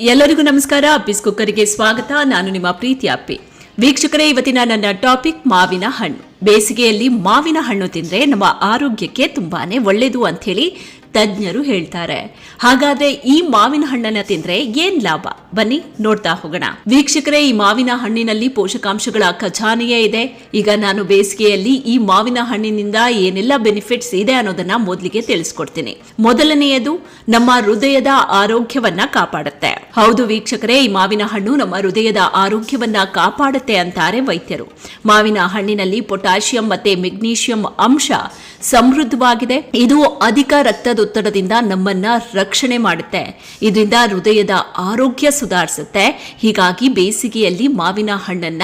ಎಲ್ಲರಿಗೂ ನಮಸ್ಕಾರ. ಅಪ್ಪಿಸ್ ಕುಕ್ಕರಿಗೆ ಸ್ವಾಗತ. ನಾನು ನಿಮ್ಮ ಪ್ರೀತಿ ಅಪ್ಪಿ. ವೀಕ್ಷಕರೇ, ಇವತ್ತಿನ ನನ್ನ ಟಾಪಿಕ್ ಮಾವಿನ ಹಣ್ಣು. ಬೇಸಿಗೆಯಲ್ಲಿ ಮಾವಿನ ಹಣ್ಣು ತಿಂದರೆ ನಮ್ಮ ಆರೋಗ್ಯಕ್ಕೆ ತುಂಬಾನೇ ಒಳ್ಳೆಯದು ಅಂಥೇಳಿ ತಜ್ಞರು ಹೇಳ್ತಾರೆ. ಹಾಗಾದರೆ ಈ ಮಾವಿನ ಹಣ್ಣನ್ನು ತಿಂದರೆ ಏನು ಲಾಭ? ಬನ್ನಿ ನೋಡ್ತಾ ಹೋಗೋಣ. ವೀಕ್ಷಕರೇ, ಈ ಮಾವಿನ ಹಣ್ಣಿನಲ್ಲಿ ಪೋಷಕಾಂಶಗಳ ಖಜಾನೆಯೇ ಇದೆ. ಈಗ ನಾನು ಬೇಸಿಗೆಯಲ್ಲಿ ಈ ಮಾವಿನ ಹಣ್ಣಿನಿಂದ ಏನೆಲ್ಲ ಬೆನಿಫಿಟ್ಸ್ ಇದೆ ಅನ್ನೋದನ್ನ ಮೊದಲಿಗೆ ತಿಳಿಸ್ಕೊಡ್ತೀನಿ. ಮೊದಲನೆಯದು, ನಮ್ಮ ಹೃದಯದ ಆರೋಗ್ಯವನ್ನ ಕಾಪಾಡುತ್ತೆ. ಹೌದು ವೀಕ್ಷಕರೇ, ಈ ಮಾವಿನ ಹಣ್ಣು ನಮ್ಮ ಹೃದಯದ ಆರೋಗ್ಯವನ್ನ ಕಾಪಾಡುತ್ತೆ ಅಂತಾರೆ ವೈದ್ಯರು. ಮಾವಿನ ಹಣ್ಣಿನಲ್ಲಿ ಪೊಟ್ಯಾಷಿಯಂ ಮತ್ತೆ ಮೆಗ್ನೀಷಿಯಂ ಅಂಶ ಸಮೃದ್ಧವಾಗಿದೆ. ಇದು ಅಧಿಕ ರಕ್ತದೊತ್ತಡದಿಂದ ನಮ್ಮನ್ನ ರಕ್ಷಣೆ ಮಾಡುತ್ತೆ. ಇದರಿಂದ ಹೃದಯದ ಆರೋಗ್ಯ ಸುಧಾರಿಸುತ್ತೆ. ಹೀಗಾಗಿ ಬೇಸಿಗೆಯಲ್ಲಿ ಮಾವಿನ ಹಣ್ಣನ್ನ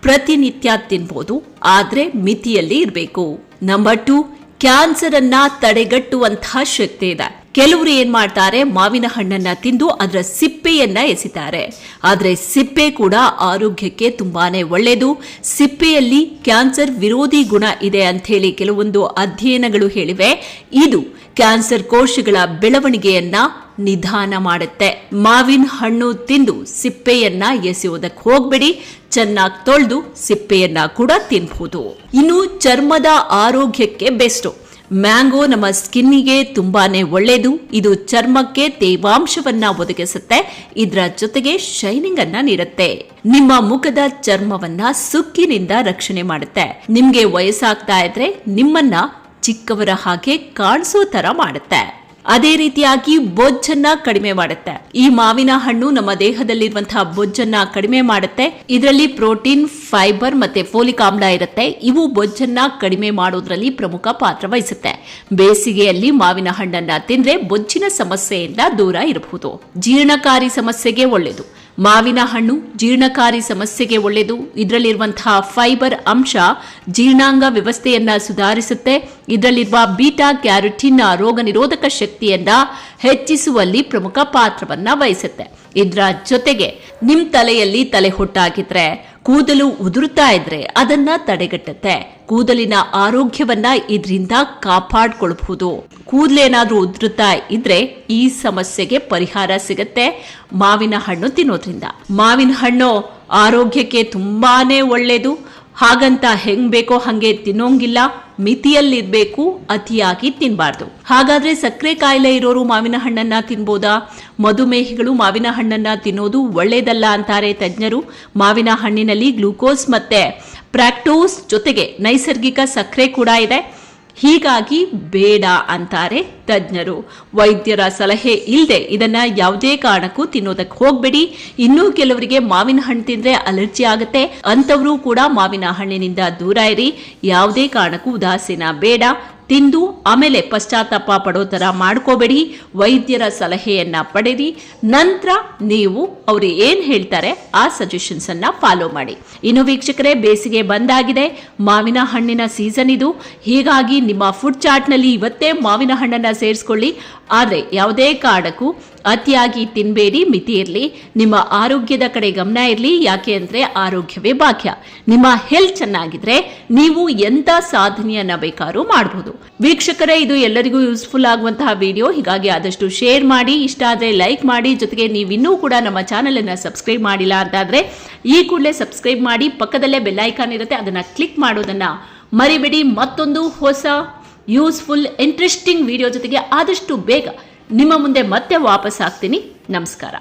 ಪ್ರತಿನಿತ್ಯ ತಿನ್ಬೋದು. ಆದ್ರೆ ಮಿತಿಯಲ್ಲಿ ಇರಬೇಕು. ನಂಬರ್ ಟು ಕ್ಯಾನ್ಸರ್ ಅನ್ನ ತಡೆಗಟ್ಟುವಂತಹ ಶಕ್ತಿ ಇದೆ. ಕೆಲವರು ಏನ್ ಮಾಡ್ತಾರೆ? ಮಾವಿನ ಹಣ್ಣನ್ನ ತಿಂದು ಅದರ ಸಿಪ್ಪೆಯನ್ನ ಎಸಿತಾರೆ. ಆದ್ರೆ ಸಿಪ್ಪೆ ಕೂಡ ಆರೋಗ್ಯಕ್ಕೆ ತುಂಬಾನೇ ಒಳ್ಳೆಯದು ಸಿಪ್ಪೆಯಲ್ಲಿ ಕ್ಯಾನ್ಸರ್ ವಿರೋಧಿ ಗುಣ ಇದೆ ಅಂತ ಹೇಳಿ ಕೆಲವೊಂದು ಅಧ್ಯಯನಗಳು ಹೇಳಿವೆ. ಇದು ಕ್ಯಾನ್ಸರ್ ಕೋಶಗಳ ಬೆಳವಣಿಗೆಯನ್ನ ನಿಧಾನ ಮಾಡುತ್ತೆ. ಮಾವಿನ ಹಣ್ಣು ತಿಂದು ಸಿಪ್ಪೆಯನ್ನ ಎಸೆಯೋದಕ್ಕೆ ಹೋಗ್ಬೇಡಿ. ಚೆನ್ನಾಗಿ ತೊಳೆದು ಸಿಪ್ಪೆಯನ್ನ ಕೂಡ ತಿನ್ಬಹುದು ಇನ್ನು ಚರ್ಮದ ಆರೋಗ್ಯಕ್ಕೆ ಬೆಸ್ಟ್. ಮ್ಯಾಂಗೋ ನಮ್ಮ ಸ್ಕಿನ್ನಿಗೆ ತುಂಬಾನೇ ಒಳ್ಳೆಯದು ಇದು ಚರ್ಮಕ್ಕೆ ತೇವಾಂಶವನ್ನ ಒದಗಿಸುತ್ತೆ. ಇದರ ಜೊತೆಗೆ ಶೈನಿಂಗ್ ಅನ್ನ ನೀಡುತ್ತೆ. ನಿಮ್ಮ ಮುಖದ ಚರ್ಮವನ್ನ ಸುಕ್ಕಿನಿಂದ ರಕ್ಷಣೆ ಮಾಡುತ್ತೆ. ನಿಮ್ಗೆ ವಯಸ್ಸಾಗ್ತಾ ಇದ್ರೆ ನಿಮ್ಮನ್ನ ಚಿಕ್ಕವರ ಹಾಗೆ ಕಾಣಿಸೋ ತರ ಮಾಡುತ್ತೆ. ಅದೇ ರೀತಿಯಾಗಿ ಬೊಜ್ಜನ್ನ ಕಡಿಮೆ ಮಾಡುತ್ತೆ. ಈ ಮಾವಿನ ಹಣ್ಣು ನಮ್ಮ ದೇಹದಲ್ಲಿರುವಂತಹ ಬೊಜ್ಜನ್ನ ಕಡಿಮೆ ಮಾಡುತ್ತೆ. ಇದರಲ್ಲಿ ಪ್ರೋಟೀನ್, ಫೈಬರ್ ಮತ್ತೆ ಫೋಲಿಕ್ ಆಮ್ಲ ಇರುತ್ತೆ. ಇವು ಬೊಜ್ಜನ್ನ ಕಡಿಮೆ ಮಾಡೋದ್ರಲ್ಲಿ ಪ್ರಮುಖ ಪಾತ್ರ ವಹಿಸುತ್ತೆ. ಬೇಸಿಗೆಯಲ್ಲಿ ಮಾವಿನ ಹಣ್ಣನ್ನ ತಿಂದ್ರೆ ಬೊಜ್ಜಿನ ಸಮಸ್ಯೆಯಿಂದ ದೂರ ಇರಬಹುದು. ಜೀರ್ಣಕಾರಿ ಸಮಸ್ಯೆಗೆ ಒಳ್ಳೆಯದು. ಮಾವಿನ ಹಣ್ಣು ಜೀರ್ಣಕಾರಿ ಸಮಸ್ಯೆಗೆ ಒಳ್ಳೆಯದು. ಇದರಲ್ಲಿರುವಂತಹ ಫೈಬರ್ ಅಂಶ ಜೀರ್ಣಾಂಗ ವ್ಯವಸ್ಥೆಯನ್ನ ಸುಧಾರಿಸುತ್ತೆ. ಇದರಲ್ಲಿರುವ ಬೀಟಾ ಕ್ಯಾರೋಟಿನ್ ರೋಗ ನಿರೋಧಕ ಶಕ್ತಿಯನ್ನ ಹೆಚ್ಚಿಸುವಲ್ಲಿ ಪ್ರಮುಖ ಪಾತ್ರವನ್ನ ವಹಿಸುತ್ತೆ. ಇದರ ಜೊತೆಗೆ ನಿಮ್ ತಲೆಯಲ್ಲಿ ತಲೆ ಹೊಟ್ಟಾಗಿದ್ರೆ, ಕೂದಲು ಉದುರುತ್ತಾ ಇದ್ರೆ ಅದನ್ನ ತಡೆಗಟ್ಟುತ್ತೆ. ಕೂದಲಿನ ಆರೋಗ್ಯವನ್ನ ಇದರಿಂದ ಕಾಪಾಡಿಕೊಳ್ಳಬಹುದು ಕೂದಲೇನಾದ್ರೂ ಉದುರುತ್ತಾ ಇದ್ರೆ ಈ ಸಮಸ್ಯೆಗೆ ಪರಿಹಾರ ಸಿಗತ್ತೆ. ಮಾವಿನ ಹಣ್ಣು ತಿನ್ನೋದ್ರಿಂದ. ಮಾವಿನ ಹಣ್ಣು ಆರೋಗ್ಯಕ್ಕೆ ತುಂಬಾನೇ ಒಳ್ಳೆಯದು ಹಾಗಂತ ಹೆಂಗ್ ಬೇಕೋ ಹಂಗೆ ತಿನ್ನೋಂಗಿಲ್ಲ. ಮಿತಿಯಲ್ಲಿರ್ಬೇಕು, ಅತಿಯಾಗಿ ತಿನ್ಬಾರ್ದು. ಹಾಗಾದ್ರೆ ಸಕ್ಕರೆ ಕಾಯಿಲೆ ಇರೋರು ಮಾವಿನ ಹಣ್ಣನ್ನ ತಿನ್ಬೋದಾ? ಮಧುಮೇಹಿಗಳು ಮಾವಿನ ಹಣ್ಣನ್ನ ತಿನ್ನೋದು ಒಳ್ಳೇದಲ್ಲ ಅಂತಾರೆ ತಜ್ಞರು. ಮಾವಿನ ಹಣ್ಣಿನಲ್ಲಿ ಗ್ಲೂಕೋಸ್ ಮತ್ತೆ ಪ್ರಾಕ್ಟೋಸ್ ಜೊತೆಗೆ ನೈಸರ್ಗಿಕ ಸಕ್ಕರೆ ಕೂಡ ಇದೆ. ಹೀಗಾಗಿ ಬೇಡ ಅಂತಾರೆ ತಜ್ಞರು. ವೈದ್ಯರ ಸಲಹೆ ಇಲ್ಲದೆ ಇದನ್ನ ಯಾವುದೇ ಕಾರಣಕ್ಕೂ ತಿನ್ನೋದಕ್ಕೆ ಹೋಗ್ಬೇಡಿ. ಇನ್ನೂ ಕೆಲವರಿಗೆ ಮಾವಿನ ಹಣ್ಣು ತಿಂದ್ರೆ ಅಲರ್ಜಿ ಆಗುತ್ತೆ. ಅಂಥವರು ಕೂಡ ಮಾವಿನ ಹಣ್ಣಿನಿಂದ ದೂರ ಇರಿ. ಯಾವುದೇ ಕಾರಣಕ್ಕೂ ಉದಾಸೀನ ಬೇಡ. ತಿಂದು ಆಮೇಲೆ ಪಶ್ಚಾತ್ತಾಪ ಪಡೋ ಥರ ಮಾಡ್ಕೋಬೇಡಿ. ವೈದ್ಯರ ಸಲಹೆಯನ್ನು ಪಡೆದಿ. ನಂತರ ನೀವು ಅವರು ಏನು ಹೇಳ್ತಾರೆ ಆ ಸಜೆಷನ್ಸನ್ನು ಫಾಲೋ ಮಾಡಿ. ಇನ್ನು ವೀಕ್ಷಕರೇ, ಬೇಸಿಗೆ ಬಂದಾಗಿದೆ. ಮಾವಿನ ಹಣ್ಣಿನ ಸೀಸನ್ ಇದು. ಹೀಗಾಗಿ ನಿಮ್ಮ ಫುಡ್ ಚಾರ್ಟ್ನಲ್ಲಿ ಇವತ್ತೇ ಮಾವಿನ ಹಣ್ಣನ್ನು ಸೇರಿಸ್ಕೊಳ್ಳಿ. ಆದರೆ ಯಾವುದೇ ಕಾರಣಕ್ಕೂ ಅತಿಯಾಗಿ ತಿನ್ಬೇಡಿ, ಮಿತಿ ಇರಲಿ. ನಿಮ್ಮ ಆರೋಗ್ಯದ ಕಡೆ ಗಮನ ಇರಲಿ. ಯಾಕೆ ಅಂದರೆ ಆರೋಗ್ಯವೇ ಭಾಗ್ಯ. ನಿಮ್ಮ ಹೆಲ್ತ್ ಚೆನ್ನಾಗಿದ್ರೆ ನೀವು ಎಂತ ಸಾಧನೆಯನ್ನ ಬೇಕಾದ್ರೂ ಮಾಡಬಹುದು ವೀಕ್ಷಕರೇ, ಇದು ಎಲ್ಲರಿಗೂ ಯೂಸ್ಫುಲ್ ಆಗುವಂತಹ ವಿಡಿಯೋ ಹೀಗಾಗಿ ಆದಷ್ಟು ಶೇರ್ ಮಾಡಿ. ಇಷ್ಟ ಆದರೆ ಲೈಕ್ ಮಾಡಿ. ಜೊತೆಗೆ ನೀವಿನ್ನೂ ಕೂಡ ನಮ್ಮ ಚಾನೆಲ್ ಅನ್ನ ಸಬ್ಸ್ಕ್ರೈಬ್ ಮಾಡಿಲ್ಲ ಅಂತಾದ್ರೆ ಈ ಕೂಡಲೇ ಸಬ್ಸ್ಕ್ರೈಬ್ ಮಾಡಿ. ಪಕ್ಕದಲ್ಲೇ ಬೆಲ್ ಐಕಾನ್ ಇರುತ್ತೆ. ಅದನ್ನ ಕ್ಲಿಕ್ ಮಾಡೋದನ್ನ ಮರಿಬೇಡಿ. ಮತ್ತೊಂದು ಹೊಸ ಯೂಸ್ಫುಲ್ ಇಂಟ್ರೆಸ್ಟಿಂಗ್ ವಿಡಿಯೋ ಜೊತೆಗೆ ಆದಷ್ಟು ಬೇಗ ನಿಮ್ಮ ಮುಂದೆ ಮತ್ತೆ ವಾಪಸ್ ಆಗ್ತೀನಿ. ನಮಸ್ಕಾರ.